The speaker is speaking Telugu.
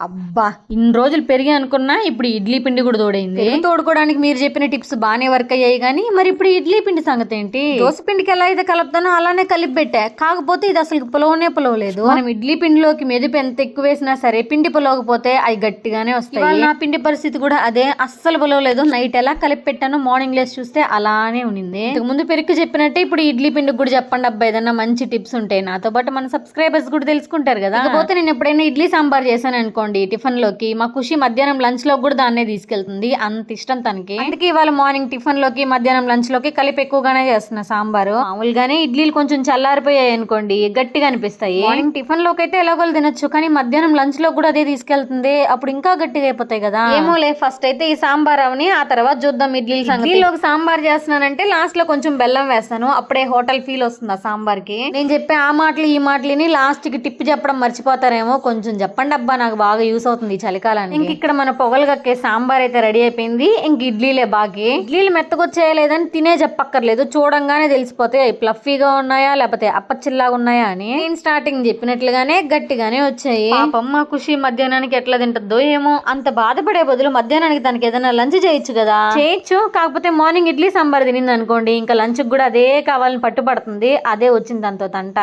అబ్బా. ఇన్ని రోజులు పెరిగి అనుకున్నా ఇప్పుడు ఇడ్లీ పిండి కూడా తోడైంది. తోడుకోవడానికి మీరు చెప్పిన టిప్స్ బాగానే వర్క్ అయ్యాయి కానీ మరి ఇప్పుడు ఇడ్లీ పిండి సంగతి ఏంటి? దోశ పిండికి ఎలా అయితే కలుపుతానో అలానే కలిపి పెట్టా. కాకపోతే ఇది అసలు పులవనే పులవలేదు. మనం ఇడ్లీ పిండిలోకి మెదుపు ఎంత ఎక్కువ వేసినా సరే పిండి పులవకపోతే అవి గట్టిగానే వస్తాయి. నా పిండి పరిస్థితి కూడా అదే. అస్సలు పులవలేదు. నైట్ ఎలా కలిపి పెట్టానో మార్నింగ్ లేసి చూస్తే అలానే ఉన్నింది ఇంతకు ముందు పెరుగు చెప్పినట్టే ఇప్పుడు ఇడ్లీ పిండికి కూడా చెప్పండి అబ్బా. ఏదన్నా మంచి టిప్స్ ఉంటాయి నాతో పాటు మన సబ్స్క్రైబర్స్ కూడా తెలుసుకుంటారు కదా. కాకపోతే నేను ఎప్పుడైనా ఇడ్లీ సాంబార్ చేశాను అనుకోండి. టిఫిన్లోకి. మా ఖుషి మధ్యాహ్నం లంచ్లో కూడా దాన్నే తీసుకెళ్తుంది. అంత ఇష్టం తనకి. అందుకే ఇవాళ మార్నింగ్ టిఫిన్లోకి మధ్యాహ్నం లంచ్లోకి కలిపి ఎక్కువగానే చేస్తున్నా సాంబారు. మామూలుగానే ఇడ్లీలు కొంచెం చల్లారిపోయాయి అనుకోండి గట్టిగా అనిపిస్తాయి. మార్నింగ్ టిఫిన్లోకి అయితే ఎలాగోలు తినొచ్చు కానీ మధ్యాహ్నం లంచ్లో కూడా అదే తీసుకెళ్తుంది. అప్పుడు ఇంకా గట్టిగా అయిపోతాయి కదా. ఏమోలే ఫస్ట్ అయితే ఈ సాంబార్ అవని ఆ తర్వాత చూద్దాం ఇడ్లీ ఇడ్లీలోకి సాంబార్ చేస్తున్నానంటే లాస్ట్లో కొంచెం బెల్లం వేస్తాను. అప్పుడే హోటల్ ఫీల్ వస్తుంది ఆ సాంబార్కి నేను చెప్పే ఆ మాటలు ఈ మాటలని లాస్ట్కి టిప్ చెప్పడం మర్చిపోతారేమో. కొంచెం చెప్పండి అబ్బా నాకు బాగా యూస్ అవుతుంది చలికాలానికి. ఇంక ఇక్కడ మన పొగలు కక్కే సాంబార్ అయితే రెడీ అయిపోయింది. ఇంక ఇడ్లీలే బాకి. ఇడ్లీలు మెత్తకొచ్చాయా లేదని తినే చెప్పక్కర్లేదు. చూడంగానే తెలిసిపోతాయి. ఫ్లఫీగా ఉన్నాయా లేకపోతే అప్పచ్చిల్లాగా ఉన్నాయా అని. నేను స్టార్టింగ్ చెప్పినట్లుగానే గట్టిగానే వచ్చాయి. పాపం మా ఖుషి మధ్యాహ్నానికి ఎట్లా తింటుందో ఏమో. అంత బాధపడే బదులు మధ్యాహ్నానికి దానికి ఏదైనా లంచ్ చేయొచ్చు కదా. చేయొచ్చు. కాకపోతే మార్నింగ్ ఇడ్లీ సాంబార్ తినింది అనుకోండి ఇంకా లంచ్ కూడా అదే కావాలని పట్టుబడుతుంది. అదే వచ్చింది దాంతో తంట.